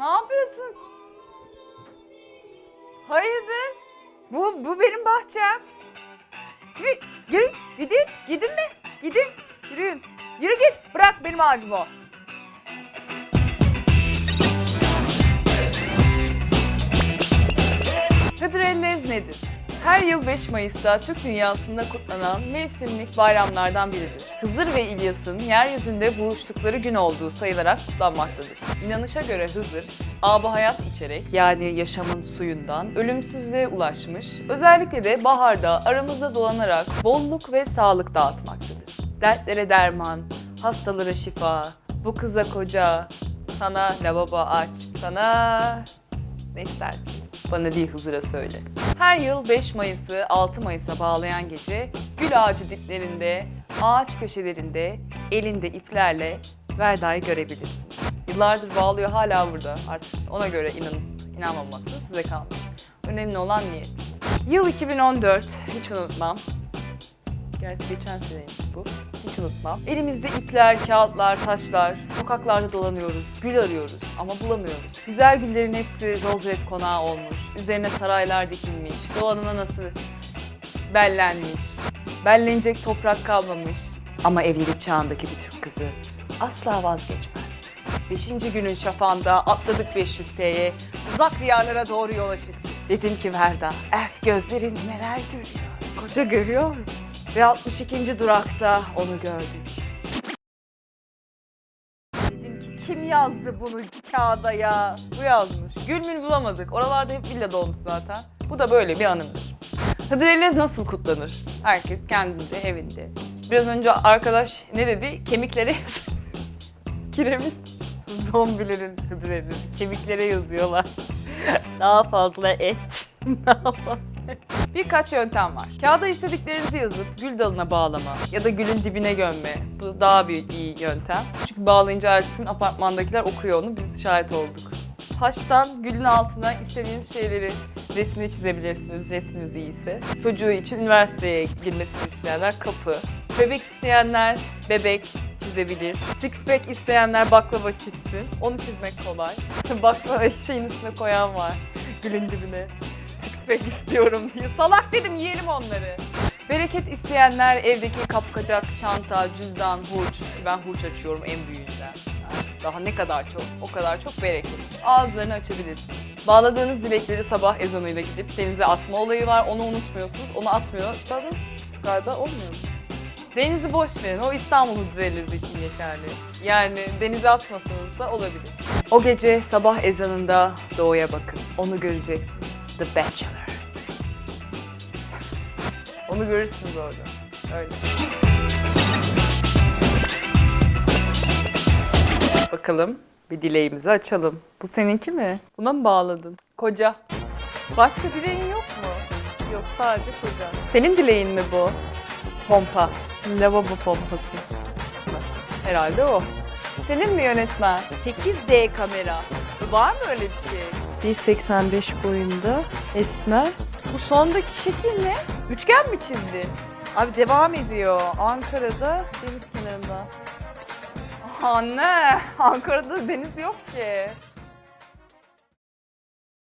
Ne yapıyorsunuz? Hayırdır? Bu, bu benim bahçem. Şimdi gidin, gidin, gidin mi? Gidin, yürüyün. Yürü git, bırak benim ağacım o. Hıdrellez nedir? Her yıl 5 Mayıs'ta Türk dünyasında kutlanan mevsimlik bayramlardan biridir. Hızır ve İlyas'ın yeryüzünde buluştukları gün olduğu sayılarak kutlanmaktadır. İnanışa göre Hızır, abı hayat içerek yani yaşamın suyundan ölümsüzlüğe ulaşmış, özellikle de baharda aramızda dolanarak bolluk ve sağlık dağıtmaktadır. Dertlere derman, hastalara şifa, bu kıza koca, sana lavabo aç, sana ne istersin? Bana değil Hızır'a söyle. Her yıl 5 Mayıs'ı 6 Mayıs'a bağlayan gece gül ağacı diplerinde, ağaç köşelerinde, elinde iplerle Verda'yı görebiliriz. Yıllardır bağlıyor hala burada. Artık ona göre inanıp inanmaması size kalmış. Önemli olan niyet. Yıl 2014, hiç unutmam. Gerçi geçen seneymiş bu. Hiç unutmam. Elimizde ipler, kağıtlar, taşlar. Sokaklarda dolanıyoruz. Gül arıyoruz ama bulamıyoruz. Güzel güllerin hepsi rozet konağı olmuş. Üzerine saraylar dikilmiş. Dolanına nasıl bellenmiş. Bellenecek toprak kalmamış. Ama evlilik çağındaki bir Türk kızı asla vazgeçmez. Beşinci günün şafağında atladık 500 T'ye. Uzak diyarlara doğru yola çıktık. Dedim ki Verda, elf gözlerin neler görüyor. Koca görüyor mu? Ve 62. durakta onu gördük. Dedim ki kim yazdı bunu kağıda ya? Bu yazmış. Gülmül bulamadık. Oralarda hep villa dolmuş zaten. Bu da böyle bir anımdır. Hıdrellez nasıl kutlanır? Herkes kendince evinde. Biraz önce arkadaş ne dedi? Kemiklere kiremit. Zombilerin hıdrellezi. Kemiklere yazıyorlar. Daha fazla et. Daha fazla Birkaç yöntem var. Kağıda istediklerinizi yazıp gül dalına bağlama ya da gülün dibine gömme. Bu daha bir iyi yöntem. Çünkü bağlayınca ertesi gün apartmandakiler okuyor onu. Biz şahit olduk. Taştan gülün altına istediğiniz şeyleri resmini çizebilirsiniz resminiz iyiyse. Çocuğu için üniversiteye girmesini isteyenler kapı. Bebek isteyenler bebek çizebilir. Six pack isteyenler baklava çizsin. Onu çizmek kolay. baklava şeyin üstüne koyan var. Gülün dibine pack istiyorum diye. Salak dedim yiyelim onları. Bereket isteyenler evdeki kapkacak, çanta, cüzdan, hurç. Ben hurç açıyorum en büyüğünden. Daha ne kadar çok, o kadar çok bereket. Ağızlarını açabilirsiniz. Bağladığınız dilekleri sabah ezanıyla gidip denize atma olayı var. Onu unutmuyorsunuz. Onu atmıyorsanız galiba olmuyor mu? Denizi boş verin. O İstanbul hücreleri için geçerli. Yani denize atmasanız da olabilir. O gece sabah ezanında doğuya bakın. Onu göreceksiniz. The Bachelor. Onu görürsünüz orada. Öyle. Bakalım bir dileğimizi açalım. Bu seninki mi? Buna mı bağladın? Koca. Başka dileğin yok mu? Yok sadece koca. Senin dileğin mi bu? Pompa. Lavabo pompası. Herhalde o. Senin mi yönetmen? 8D kamera. Var mı öyle bir şey? 1.85 boyunda esmer. Bu sondaki şekil ne? Üçgen mi çizdin? Abi devam ediyor. Ankara'da deniz kenarında. Anne, Ankara'da deniz yok ki.